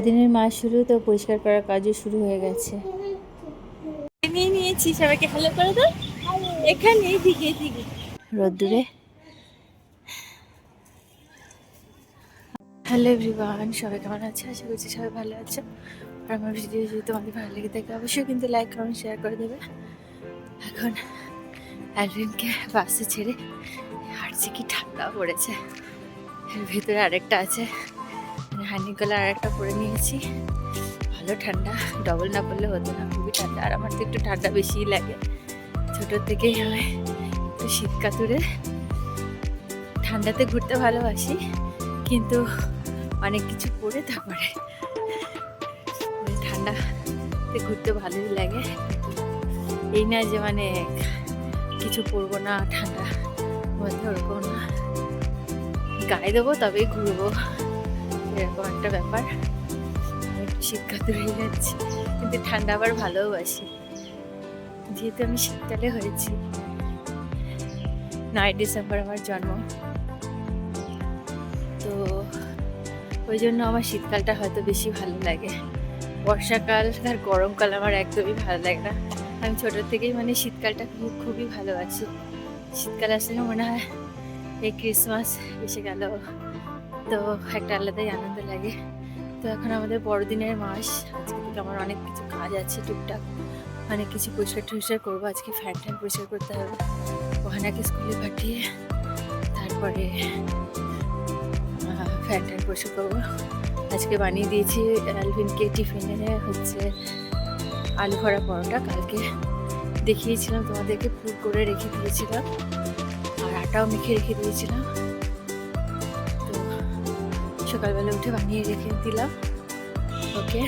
বড়দিনের মাস শুরু তো পরিষ্কার করার কাজও শুরু হয়ে গেছে। নিয়ে নিয়েছি সবাইকে হ্যালো করে দাও। এখানে এইদিকে এইদিকে রোদ্দুরে। হ্যালো এভরিওয়ান সবাই কেমন আছে? আশা করছি সবাই ভালো আছো। আর আমার ভিডিও যদি তোমাদের ভালো লেগে থাকে অবশ্যই কিন্তু লাইক কমেন্ট শেয়ার করে দেবে। এখন অ্যালভিনকে বাসে ছেড়ে হাঁটছি কি ঠান্ডা পড়েছে। এর ভেতরে আরেকটা আছে। হানি কলার আরেকটা পরে নিয়েছি। ভালো ঠান্ডা ডবল না পড়লে হতো না, খুবই ঠান্ডা। আর আমার তো একটু ঠান্ডা বেশিই লাগে। ছোটোর থেকেই আমি একটু শীত কাতুরে ঠান্ডাতে ঘুরতে ভালোবাসি। কিন্তু অনেক কিছু পরে তারপরে ঠান্ডাতে ঘুরতে ভালোই লাগে। এই না যে মানে কিছু পরবো না, ঠান্ডা মধ্যে ওরকম না। গায়ে দেবো তবেই ঘুরবো। এরকম একটা ব্যাপার। আমি একটু শীত কাতুরে কিন্তু ঠান্ডা আবার ভালোবাসি যেহেতু আমি শীতকালে হয়েছি। নয় ডিসেম্বর আমার জন্ম। তো ওই জন্য আমার শীতকালটা হয়তো বেশি ভালো লাগে। বর্ষাকাল আর গরমকাল আমার একদমই ভালো লাগে না। আমি ছোটোর থেকেই মানে শীতকালটা খুব, খুবই ভালোবাসি। শীতকাল আসলে মনে হয় এই ক্রিসমাস এসে গেল। তো একটা আলাদাই আনন্দ লাগে। তো এখন আমাদের বড়দিনের মাস, আজকে থেকে আমার অনেক কিছু কাজ আছে টুকটাক। অনেক কিছু পরিষ্কার টরিষ্কার করব, আজকে ফ্যান ট্যান পরিষ্কার করতে হবে। ওহানাকে স্কুলে পাঠিয়ে তারপরে ফ্যান ট্যান পরিষ্কার করব। আজকে বানিয়ে দিয়েছি অ্যালভিনকে টিফিনে হচ্ছে আলু ভরা পরোটা কালকে। দেখিয়েছিলাম তোমাদেরকে, পুর করে রেখে দিয়েছিলাম। আর আটাও মেখে রেখে দিয়েছিলাম। সকালবেলা উঠে বানিয়ে রেখে দিলাম। ওকে।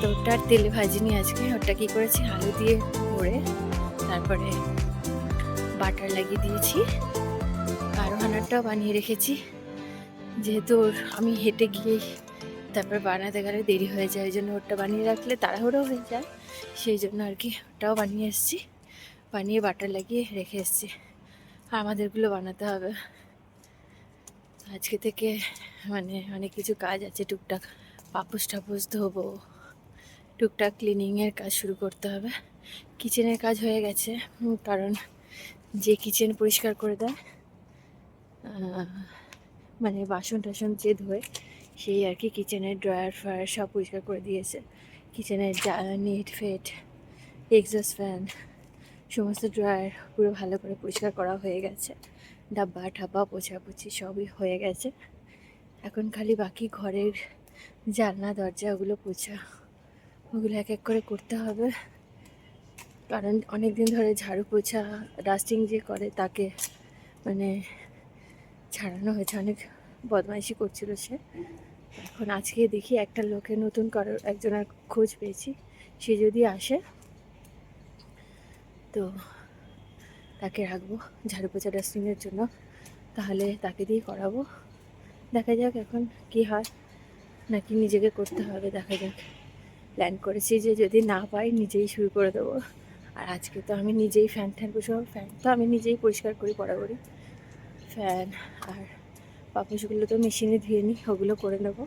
তো ওটা আর তেলে ভাজিনি আজকে। ওটা কি করেছি? আলু দিয়ে ভরে তারপরে বাটার লাগিয়ে দিয়েছি। আর ওহানারটাও বানিয়ে রেখেছি। যেহেতু আমি হেঁটে গিয়ে তারপর বানাতে গেলে দেরি হয়ে যায় ওই জন্য ওটা বানিয়ে রাখলে তাড়াহুড়ো হয়ে যায়। সেই জন্য আর কি ওটাও বানিয়ে এসেছি। বানিয়ে বাটার লাগিয়ে রেখে এসেছি। আর আমাদেরগুলো বানাতে হবে। আজকে থেকে মানে অনেক কিছু কাজ আছে, টুকটাক পাপোস টাপোস ধোবো, টুকটাক ক্লিনিংয়ের কাজ শুরু করতে হবে। কিচেনের কাজ হয়ে গেছে কারণ যে কিচেন পরিষ্কার করে দেয় মানে বাসন টাসন যে ধোয়, সেই আর কি কিচেনের ড্রয়ার ফ্রয়ার সব পরিষ্কার করে দিয়েছে। কিচেনের নেট ফেট এক্সস্ট ফ্যান সমস্ত ড্রয়ার পুরো ভালো করে পরিষ্কার করা হয়ে গেছে। ডাব্বা ঠাব্বা পোছাপুছি সবই হয়ে গেছে। এখন খালি বাকি ঘরের জানলা, দরজা, ওগুলো পোছা। ওগুলো এক এক করে করতে হবে। কারণ অনেক দিন ধরে ঝাড়ু পোছা ডাস্টিং যে করে তাকে মানে ছাড়ানো হয়েছে। অনেক বদমাইশি করছিল সে। এখন আজকে দেখি একটা লোকে নতুন কারোর একজনের খোঁজ পেয়েছি। সে যদি আসে, তো তাকে রাখব ঝাড়ু পোছা ডাস্টিংয়ের জন্য। তাহলে তাকে দিয়ে করাবো। দেখা যাক এখন কি হয়। নাকি নিজেকে করতে হবে, দেখা যাক। প্ল্যান করেছি যে যদি না পাই নিজেই শুরু করে দেবো। আর আজকে তো আমি নিজেই ফ্যান ট্যান বসে ফ্যান তো আমি নিজেই পরিষ্কার করি বরাবরই। ফ্যান আর পাপোশগুলো তো মেশিনে ধুয়ে নিই, ওগুলো করে নেব।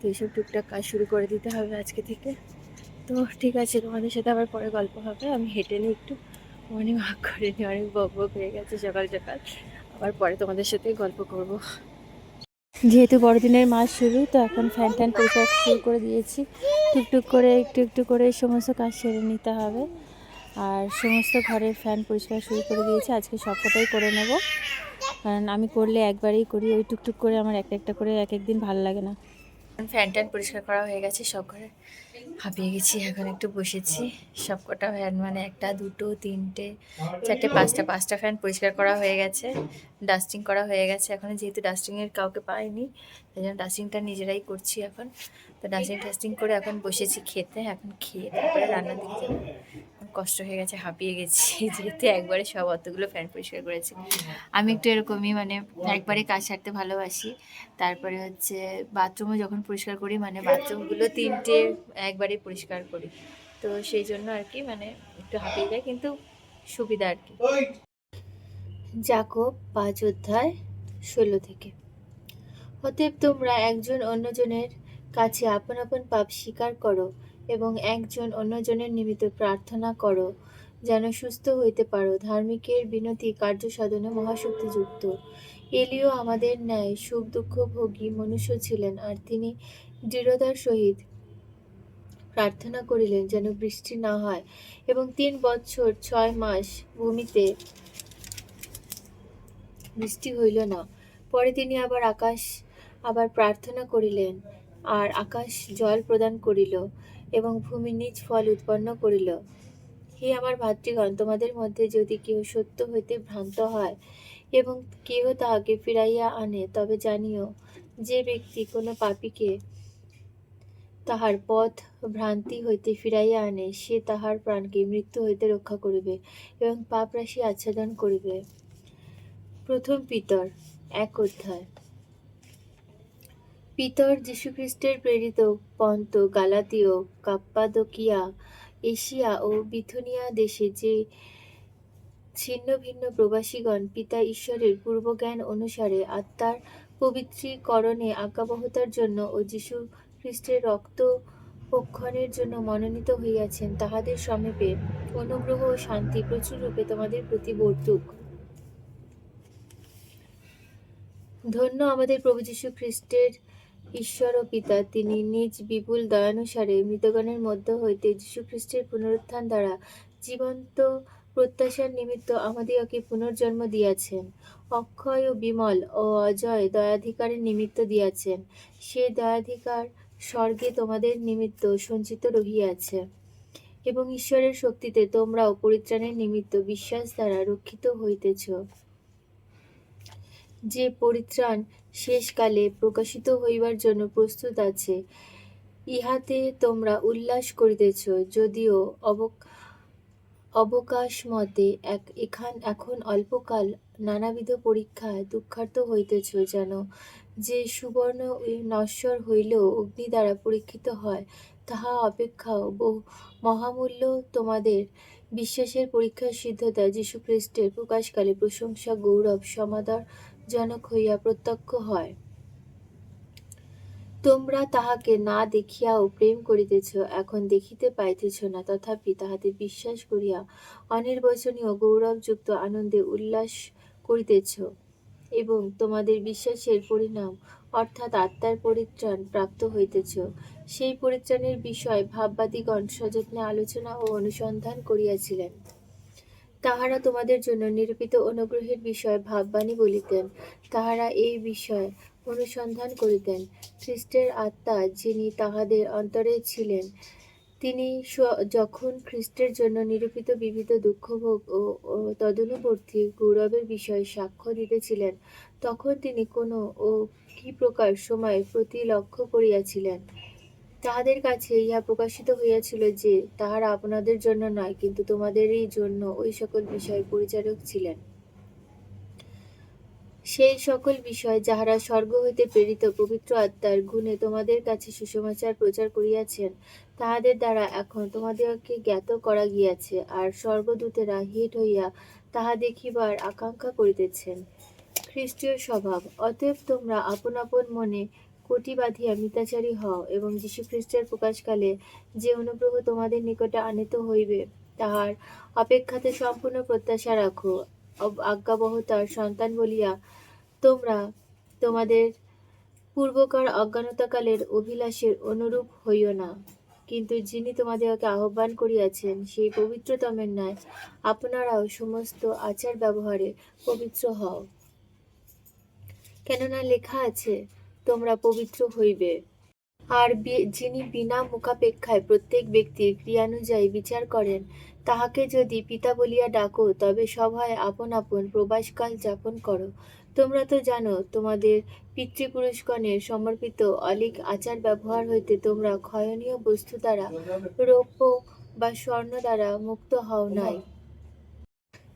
তো এইসব টুকটাক কাজ শুরু করে দিতে হবে আজকে থেকে। তো ঠিক আছে, তোমাদের সাথে আবার পরে গল্প হবে। আমি হেঁটে নিই একটু। অনেক ভাগ করে নিই অনেক বক বক হয়ে গেছে সকাল সকাল। আবার পরে তোমাদের সাথে গল্প করব। যেহেতু বড়দিনের মাস শুরু, তো এখন ফ্যান ট্যান পরিষ্কার শুরু করে দিয়েছি। টুকটুক করে, একটু একটু করে সমস্ত কাজ সেরে নিতে হবে। আর সমস্ত ঘরের ফ্যান পরিষ্কার শুরু করে দিয়েছি। আজকে সবকটাই করে নেব। কারণ আমি করলে একবারেই করি, ওই টুকটুক করে আমার একটা একটা করে এক এক দিন ভালো লাগে না। ফ্যান ট্যান পরিষ্কার করা হয়ে গেছে সব ঘরে। হাঁপিয়ে গেছি, এখন একটু বসেছি। সব কটা ফ্যান মানে একটা, দুটো, তিনটে, চারটে, পাঁচটা পাঁচটা ফ্যান পরিষ্কার করা হয়ে গেছে। ডাস্টিং করা হয়ে গেছে। এখন যেহেতু ডাস্টিংয়ের কাউকে পাইনি, তাই জন্য ডাস্টিংটা নিজেরাই করছি এখন। তো ডাস্টিং টাস্টিং করে এখন বসেছি খেতে, এখন খেয়ে তারপরে রান্নার যাব। এখন কষ্ট হয়ে গেছে, হাঁপিয়ে গেছি। যেহেতু একবারে সব অতগুলো ফ্যান পরিষ্কার করেছি। আমি একটু এরকমই মানে একবারে কাজ সারতে ভালোবাসি। তারপরে হচ্ছে বাথরুমও যখন পরিষ্কার করি মানে বাথরুমগুলো তিনটে একবারে পরিষ্কার করি। তো সেই জন্য আর কি মানে একটু হাঁপিয়ে যায় কিন্তু সুবিধা আর কি। জাকব, পাঁচ অধ্যায় ষোলো থেকে। অতএব তোমরা একজন অন্যজনের কাছে আপন আপন পাপ স্বীকার করো এবং একজন অন্যজনের নিমিত্ত প্রার্থনা করো, যেন সুস্থ হইতে পারো। ধার্মিকের বিনতি কার্য সাধনে মহাশক্তিযুক্ত। এলিও আমাদের ন্যায় সুখ, দুঃখ, ভোগী মনুষ্য ছিলেন আর তিনি দৃঢ়তার সহিত প্রার্থনা করিলেন যেন বৃষ্টি না হয় এবং তিন বছর ছয় মাস ভূমিতে বৃষ্টি হইল না। পরে তিনি আবার আকাশ, আবার প্রার্থনা করিলেন আর আকাশ জল প্রদান করিল। এবং ভূমি নিজ ফল উৎপন্ন করিল। হে আমার ভাতৃগণ, তোমাদের মধ্যে যদি কেউ সত্য হইতে ভ্রান্ত হয় এবং কেহ তাহাকে ফিরাইয়া আনে, তবে জানিও যে ব্যক্তি কোনো পাপীকে তাহার পথ ভ্রান্তি হইতে ফিরাইয়া আনে, সে তাহার প্রাণকে মৃত্যু হইতে রক্ষা করিবে এবং পাপ রাশি আচ্ছাদন করিবে। প্রথম পিতর, এক অধ্যায়। পিতর যীশুখ্রিস্টের প্রেরিত পন্ত, গালাতীয়, কাপ্পাদকিয়া, এশিয়া ও বিথুনিয়া দেশে যে ছিন্ন ভিন্ন প্রবাসীগণ পিতা ঈশ্বরের পূর্বজ্ঞান অনুসারে আত্মার পবিত্রীকরণে আজ্ঞাবহতার জন্য ও যীশু খ্রিস্টের রক্ত পক্ষণের জন্য মনোনীত হইয়াছেন, তাহাদের সমীপে অনুগ্রহ ও শান্তি প্রচুর রূপে তোমাদের প্রতি বর্তুক। ধন্য আমাদের প্রভু যীশু খ্রিস্টের ঈশ্বর ও পিতা, তিনি নিজ বিপুল দয়ানুসারে মৃতগণের মধ্য হইতে যীশু খ্রিস্টের পুনরুত্থান দ্বারা জীবন্ত প্রত্যাশার নিমিত্ত আমাদিগকে পুনর্জন্ম দিয়াছেন। অক্ষয় ও বিমল ও অজয় দয়াধিকারের নিমিত্ত দিয়াছেন। সে দয়াধিকার স্বর্গে তোমাদের নিমিত্ত সঞ্চিত রহিয়াছে এবং ঈশ্বরের শক্তিতে তোমরাও পরিত্রাণের নিমিত্ত বিশ্বাস দ্বারা রক্ষিত হইতেছ। যে পরিত্রাণ শেষকালে প্রকাশিত হইবার জন্য প্রস্তুত আছে, ইহাতে তোমরা উল্লাস করিতেছ। যদিও অবক অবকাশ মতে এক, এখান এখন অল্পকাল নানাবিধ পরীক্ষায় দুঃখার্ত হইতেছ যেন, যে সুবর্ণ নশ্বর হইলেও অগ্নি দ্বারা পরীক্ষিত হয়, তাহা অপেক্ষাও বহু মহামূল্য তোমাদের বিশ্বাসের পরীক্ষার সিদ্ধতা যীশুখ্রিস্টের প্রকাশকালে প্রশংসা, গৌরব, সমাদর জনক হইয়া প্রত্যক্ষ হয়। তোমরা তাহাকে না দেখিয়াও প্রেম করিতেছ, এখন দেখিতে পাইতেছ না। তথাপি তাহাতে বিশ্বাস করিয়া অনির্বচনীয় গৌরবযুক্ত আনন্দে উল্লাস করিতেছ এবং তোমাদের বিশ্বাসের পরিণাম, অর্থাৎ আত্মার পরিত্রাণ প্রাপ্ত হইতেছ। সেই পরিত্রাণের বিষয় ভাববাদীগণ সযত্নে আলোচনা ও অনুসন্ধান করিয়াছিলেন। তাহারা তোমাদের জন্য নিরূপিত অনুগ্রহের বিষয় ভাববাণী বলিতেন। তাহারা এই বিষয় অনুসন্ধান করিতেন। খ্রিস্টের আত্মা যিনি তাহাদের অন্তরে ছিলেন, তিনি যখন খ্রিস্টের জন্য নিরূপিত বিবিধ দুঃখভোগ ও তদনুবর্তী গৌরবের বিষয়ে সাক্ষ্য দিতেছিলেন, তখন তিনি কোনো ও কি প্রকার সময় প্রতি লক্ষ্য করিয়াছিলেন? তাহাদের কাছে ইহা প্রকাশিত হইয়াছিল যে, তাহারা আপনাদের জন্য নয়, কিন্তু তোমাদেরই জন্য ওই সকল বিষয় পরিচারক ছিলেন। সেই সকল বিষয় যাহারা স্বর্গ হইতে প্রেরিত পবিত্র আত্মার গুণে তোমাদের কাছে সুসমাচার প্রচার করিয়াছেন, তাহাদের দ্বারা এখন তোমাদেরকে জ্ঞাত করা গিয়াছে, আর স্বর্গদূতেরা হিট হইয়া তাহা দেখিবার আকাঙ্ক্ষা করিতেছেন। খ্রিস্টীয় স্বভাব, অতএব তোমরা আপন আপন মনে কোটি বাঁধিয়া মিতাচারী হও এবং যীশুখ্রিস্টের প্রকাশকালে যে অনুগ্রহ তোমাদের নিকটে আনিত হইবে, তাহার অপেক্ষাতে সম্পূর্ণ প্রত্যাশা রাখো। আজ্ঞাবহতার সন্তান বলিয়া, তোমরা তোমাদের পূর্বকার অজ্ঞানতাকালের অভিলাষের অনুরূপ হইও না। কিন্তু যিনি তোমাদেরকে আহ্বান করিয়াছেন, সেই পবিত্রতমের ন্যায় আপনারাও সমস্ত আচার ব্যবহারে পবিত্র হও। কেননা লেখা আছে তোমরা পবিত্র হইবে। আর যিনি বিনা মুখাপেক্ষায় প্রত্যেক ব্যক্তির ক্রিয়ানুযায়ী বিচার করেন, তাহাকে যদি পিতা বলিয়া ডাকো, তবে সভায় আপন আপন প্রবাসকাল যাপন করো। তোমরা তো জানো, তোমাদের পিতৃপুরুষগণের সমর্পিত অলিক আচার ব্যবহার হইতে তোমরা ক্ষয়নীয় বস্তু দ্বারা রৌপ্য বা স্বর্ণ দ্বারা মুক্ত হও নাই।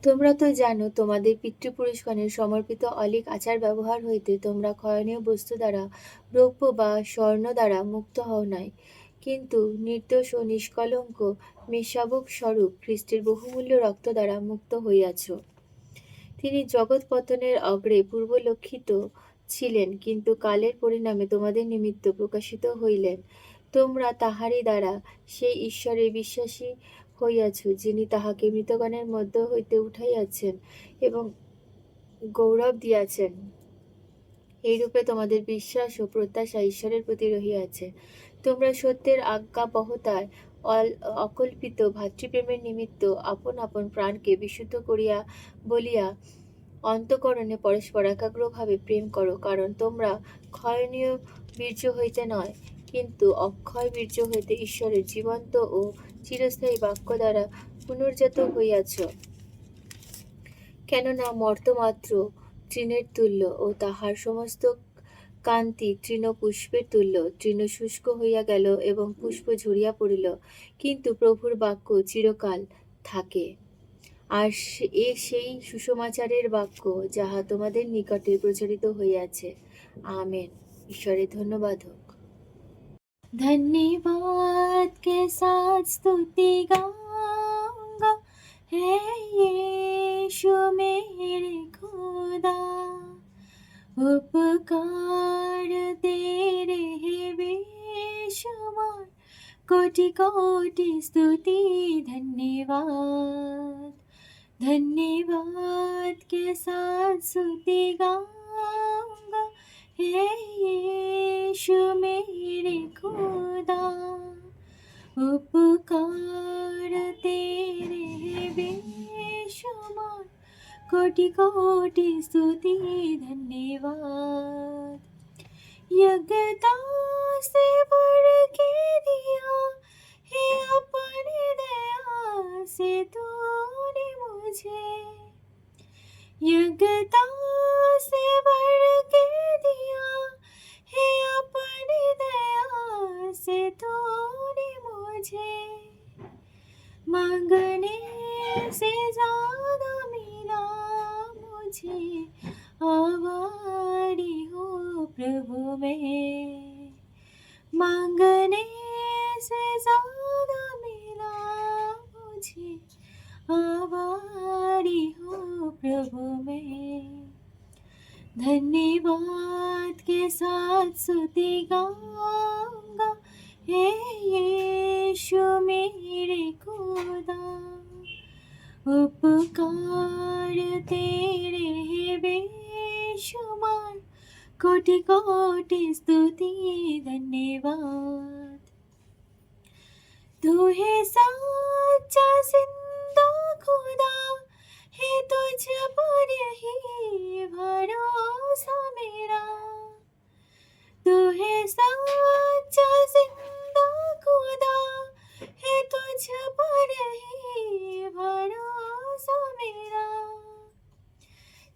তোমরা তো জানো, তোমাদের পিতৃপুরুষগণের সমর্পিত অলিক আচার ব্যবহার হইতে তোমরা ক্ষয়নীয় বস্তু দ্বারা রৌপ্য বা স্বর্ণ দ্বারা মুক্ত হও নাই। কিন্তু নির্দোষ ও নিষ্কলঙ্ক মেষাবক স্বরূপ খ্রিস্টের বহুমূল্য রক্ত দ্বারা মুক্ত হইয়াছ। তিনি জগৎ পতনের অগ্রে পূর্বলক্ষিত ছিলেন, কিন্তু কালের পরিণামে তোমাদের নিমিত্ত প্রকাশিত হইলেন। তোমরা তাহারই দ্বারা সেই ঈশ্বরে বিশ্বাসী হইয়াছ যিনি তাহাকে মৃতগণের মধ্য হইতে উঠাইয়াছেন এবং গৌরব দিয়াছেন। এইরূপে তোমাদের বিশ্বাস ও প্রত্যাশা ঈশ্বরের প্রতি রহিয়াছে। তোমরা সত্যের আজ্ঞাবহতায় অল- অকল্পিত ভাতৃপ্রেমের নিমিত্ত আপন আপন প্রাণকে বিশুদ্ধ করিয়া বলিয়া অন্তকরণে পরস্পর একাগ্রভাবে প্রেম করো, কারণ তোমরা ক্ষয়নীয় বীর্য হইতে নয়, কিন্তু অক্ষয় বীর্য হইতে ঈশ্বরের জীবন্ত ও চিরস্থায়ী বাক্য দ্বারা পুনর্জাত হইয়াছ। কেননা মর্তমাত্র তৃণের তুল্য ও তাহার সমস্ত কান্তি তৃণ পুষ্পের তুল্য। তৃণ শুষ্ক হইয়া গেল এবং পুষ্প ঝরিয়া পড়িল। কিন্তু প্রভুর বাক্য চিরকাল থাকে। আর এ সেই সুষমাচারের বাক্য যাহা তোমাদের নিকটে প্রচারিত হইয়াছে। আমেন। ঈশ্বরের ধন্যবাদ হোক धन्यवाद के साथ स्तुति गाऊँगा। है यीशु मेरे खुदा, उपकार तेरे है बेशुमार कोटि कोटि स्तुति, धन्यवाद। धन्यवाद के साथ स्तुति गाऊँगा। हे यीशु मेरे खुदा। उपकार तेरे बेशुमार। कोटि कोटि स्तुति धन्यवाद। यज्ञता मांगने से ज़्यादा मिला मुझे। आवारी हो प्रभु में। धन्यवाद के साथ स्तुति गाऊँगा। हे यीशु, मेरे खुदा। उपकार तेरे है बेशुमार। कोटि कोटि स्तुति धन्यवाद। तू है सच्चा खुदा है तुझ पर ही भरोसा मेरा। तू है सच्चा खुदा है तुझ पर ही भरोसा मेरा।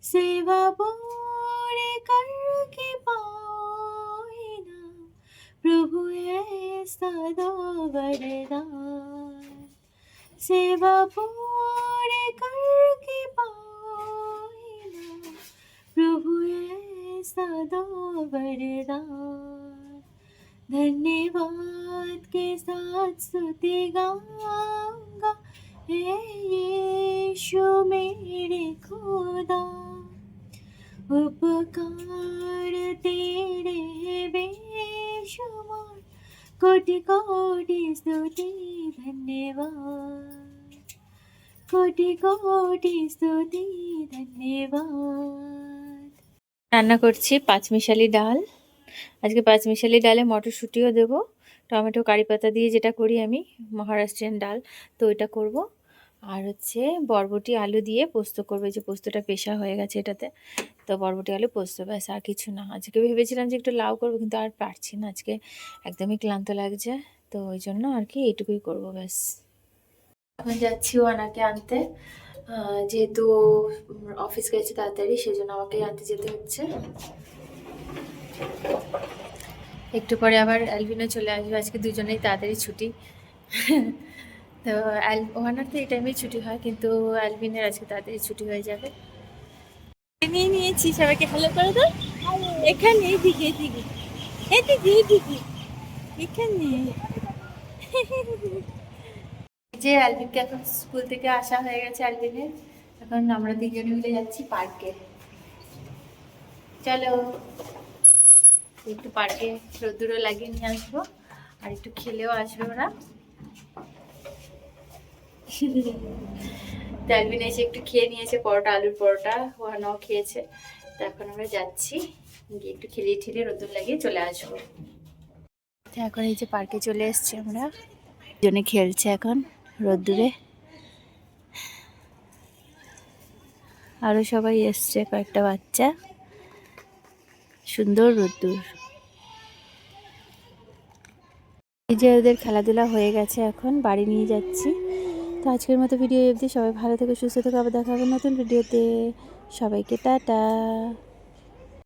सेवा पूरे करके पाए ना, प्रभु ऐसा दो वरदान सेवा पूरे करके पाए ना प्रभु ऐसा दो वरदान धन्यवाद के साथ स्तुति गाऊँगा हे यीशु मेरे खुदा उपकार तेरे बेशुमार कोटि कोटि स्तुति धन्यवाद कोटि कोटि स्तुति ধন্যবাদ রান্না করছি পাঁচমিশালি ডাল আজকে পাঁচমিশালি ডালে মটরশুঁটিও দেব টমেটো কারি পাতা দিয়ে যেটা করি আমি মহারাষ্ট্রিয়ান ডাল তো ওইটা করব আর হচ্ছে বরবটি আলু দিয়ে পোস্ত করবে যে পোস্তটা পেশা হয়ে গেছে এটাতে তো বরবটি আলু পোস্ত, ব্যাস, আর কিছু না। আজকে ভেবেছিলাম যে একটু লাউ করব, কিন্তু আর পারছি না। আজকে একদমই ক্লান্ত লাগছে, তো ওই জন্য আর কি এইটুকুই করব, ব্যাস। এখন যাচ্ছি ওয়ানাকে আনতে। যেহেতু অফিস গেছে তাড়াতাড়ি, সেজন্য আমাকেই আনতে যেতে হচ্ছে। একটু পরে আবার অ্যালভিনও চলে আসবে, আজকে দুজনেই তাড়াতাড়ি ছুটি। তো অ্যাল তো এই টাইমেই ছুটি হয়, কিন্তু অ্যালভিনের আজকে তাড়াতাড়ি ছুটি হয়ে যাবে। নিয়ে নিয়েছি, সবাইকে হ্যালো করে দাও। এখানে এইদিকে এইদিকে এইদিকে এইদিকে এখানে। যে অ্যালভিনকে এখন স্কুল থেকে আসা হয়ে গেছে অ্যালভিনের এখন আমরা তিনজনে মিলে যাচ্ছি পার্কে। চলো, একটু পার্কে রোদ্দুরও লাগিয়ে নিয়ে আসব, আর একটু খেলেও আসবে ওরা। ডালবিন এসে একটু খেয়ে নিয়েছে পরোটা, আলুর পরোটা ওখানেও খেয়েছে। তো এখন আমরা যাচ্ছি, গিয়ে একটু খেলিয়ে ঠেলিয়ে রোদ্দুর লাগিয়ে চলে আসব। তো এখন এই যে পার্কে চলে এসেছি আমরা জনে খেলছে এখন রোদ্দুরে। আরও সবাই এসছে, কয়েকটা বাচ্চা। সুন্দর রোদ্দুর। এই যে ওদের খেলাধুলা হয়ে গেছে এখন, বাড়ি নিয়ে যাচ্ছি। তো আজকের মতো ভিডিও অবধি। সবাই ভালো থেকে, সুস্থ থেকে। আবার দেখা হবে নতুন ভিডিওতে। সবাইকে টাটা।